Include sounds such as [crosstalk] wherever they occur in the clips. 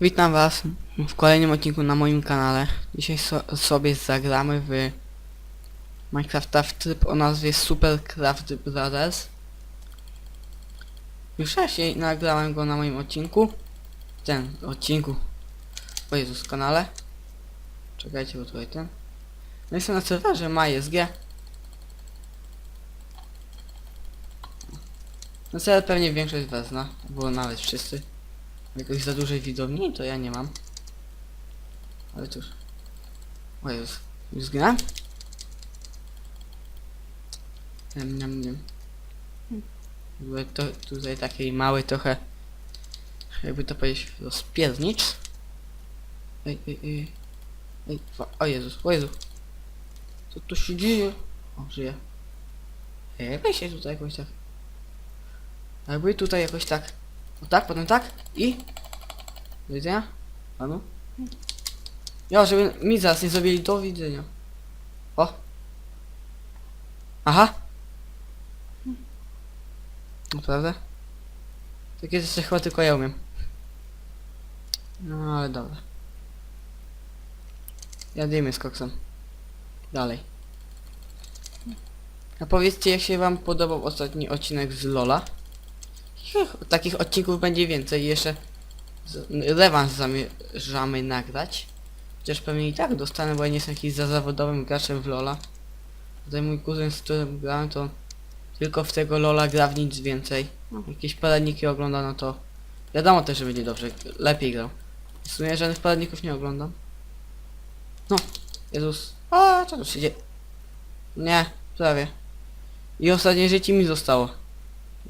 Witam was w kolejnym odcinku na moim kanale. Dzisiaj so sobie zagramy w Minecrafta w tryb o nazwie Supercraft Brothers. Już wcześniej nagrałem go na moim odcinku. Ten odcinku. O Jezus, kanale. Czekajcie, bo tutaj ten. No jestem na serwerze MySG. Na serwer pewnie większość was zna, bo nawet wszyscy. Jakoś za dużej widowni to ja nie mam. Ale cóż. O Jezus. Już zginąłem? Niam, niam, niam. Były to tutaj taki mały trochę jakby to powiedzieć rozpiernicz. Ej, ej, ej. Ej, o Jezus, o Jezu. Co tu się dzieje? O, żyje. Ej, się tutaj jakoś tak. Jakby tutaj jakoś tak. O tak, potem tak i... Do widzenia? Panu? Ja, żeby mi zaraz nie zrobili do widzenia. O! Aha! Naprawdę? Takie jeszcze chyba tylko ja umiem. No ale dobra. Jademy z koksem. Dalej. A powiedzcie jak się wam podobał ostatni odcinek z Lola? Takich- odcinków będzie więcej. Jeszcze rewans zamierzamy nagrać. Chociaż pewnie i tak dostanę, bo ja nie jestem jakiś za zawodowym graczem w Lola. Tutaj mój kuzyn, z którym grałem, to tylko w tego Lola gra w nic więcej. Jakieś poradniki ogląda, no to wiadomo też, że będzie dobrze, lepiej grał. W sumie żadnych poradników nie oglądam. No, Jezus. A, co tu się dzieje? Nie, prawie. I ostatnie życie mi zostało.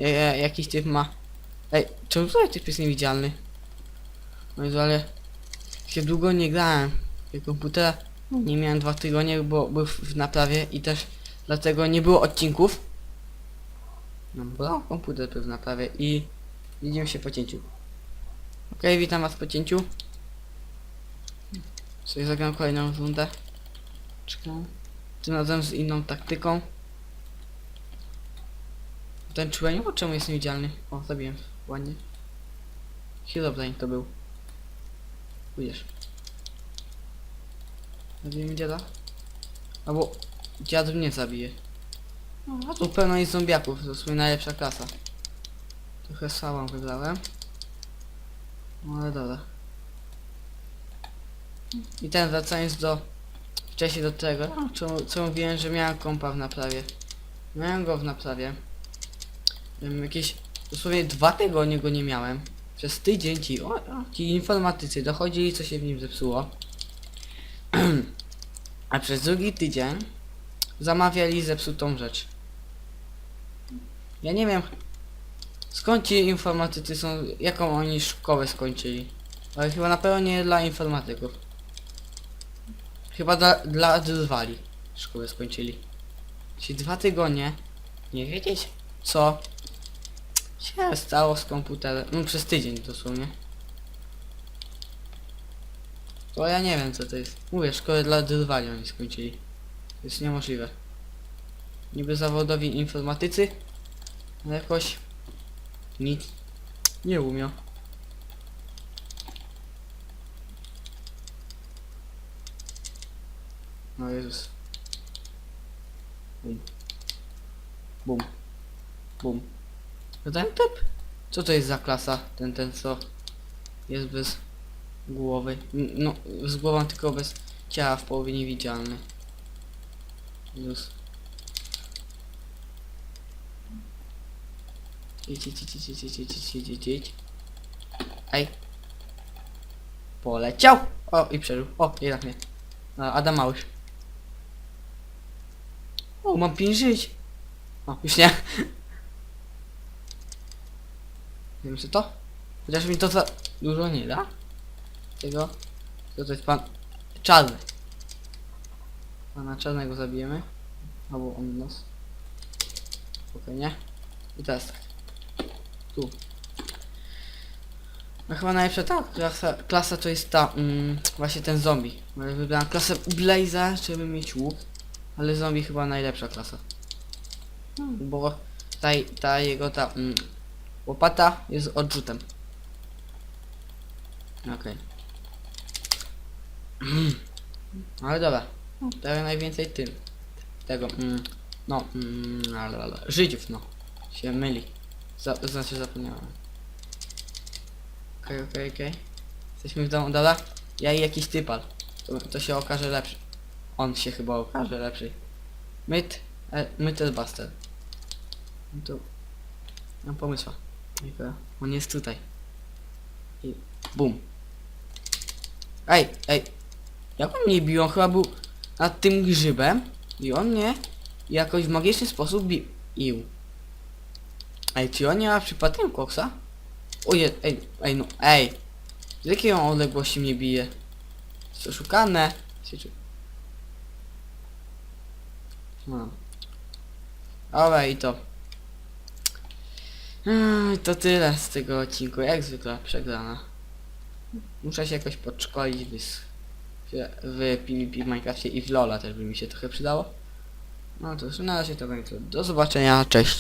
Ja, ja, jakiś typ ma. Ej, czemu tutaj typ jest niewidzialny? No Jezu, ale się długo nie grałem. komputera nie miałem dwa tygodnie, bo był w naprawie i też dlatego nie było odcinków. No bo komputer był w naprawie i widzimy się po cięciu. Okej, witam was po cięciu. Sobie zagram kolejną rundę. Czekam. Tym razem z inną taktyką. Ten człowiek, o czemu jest niewidzialny? O, zabiłem. Ładnie. Herobrine to był. Pójdziesz. Zabijemy dziada? Albo dziad mnie zabije. No, tu pełno jest zombiaków, to jest moja najlepsza klasa. Trochę słabą wybrałem. No ale dobra. I ten wracając do... Wcześniej do tego, co, co mówiłem, że miałem kompa w naprawie. Miałem go w naprawie. Wiem, jakieś dosłownie dwa tygodnie go nie miałem. Przez tydzień ci, o, ci informatycy dochodzili co się w nim zepsuło. [clears throat] A przez drugi tydzień zamawiali zepsutą rzecz. Ja nie wiem skąd ci informatycy są, jaką oni szkołę skończyli. Ale chyba na pewno nie dla informatyków. Chyba dla, dla drwali szkołę skończyli. Ci dwa tygodnie nie wiedzieć co się stało z komputerem. No przez tydzień dosłownie. To ja nie wiem co to jest. Mówię, szkołę dla drwali oni skończyli. To jest niemożliwe. Niby zawodowi informatycy, ale jakoś nic nie umiał. No Jezus. Bum. Bum. Bum. No ten typ? Co to jest za klasa? Ten, ten co jest bez głowy. No, z głową tylko bez ciała w połowie niewidzialny. Jezus. Idź, idź, idź, idź, idź, idź, idź, idź, idź. Ej. Poleciał! O, i przeżył. O, jednak nie. Adam Małysz. O, mam 5 żyć. O, już nie. Wiem co to? Chociaż mi to za dużo nie da. Tego. To, to jest pan czarny. Pana czarnego zabijemy. Albo on nas. Spokojnie. I teraz tak. Tu. No chyba najlepsza ta klasa, klasa to jest ta, mm, właśnie ten zombie. Ja Wybrałem klasę Blaza, żeby mieć łuk. Ale zombie chyba najlepsza klasa. Bo ta, ta jego ta mm, łopata jest odrzutem. Okej. [clears throat] Ale dobra. Teraz najwięcej tym. Tego, mm, no, mm, ale, ale, Żydziów, no. Się myli. Za, znaczy zapomniałem. Okej, okej, okej. Jesteśmy w domu, dobra? Ja i jakiś typal. To, to się okaże lepszy. On się chyba okaże lepszy. Myt, e, myt jest Buster. No to... Mam pomysła. On jest tutaj. I bum. Ej, ej. Jak on mnie bił? On chyba był nad tym grzybem i on mnie jakoś w magiczny sposób bił. Ej, czy on nie ma przypadkiem koksa? Oje, ej, ej, no, ej. Z jakiej on odległości mnie bije? Się czu- No. Dobra, i to. To tyle z tego odcinku. Jak zwykle przegrana. Muszę się jakoś podszkolić w, w PvP w Minecrafcie i w Lola też by mi się trochę przydało. No to już na razie to będzie. Do zobaczenia, cześć.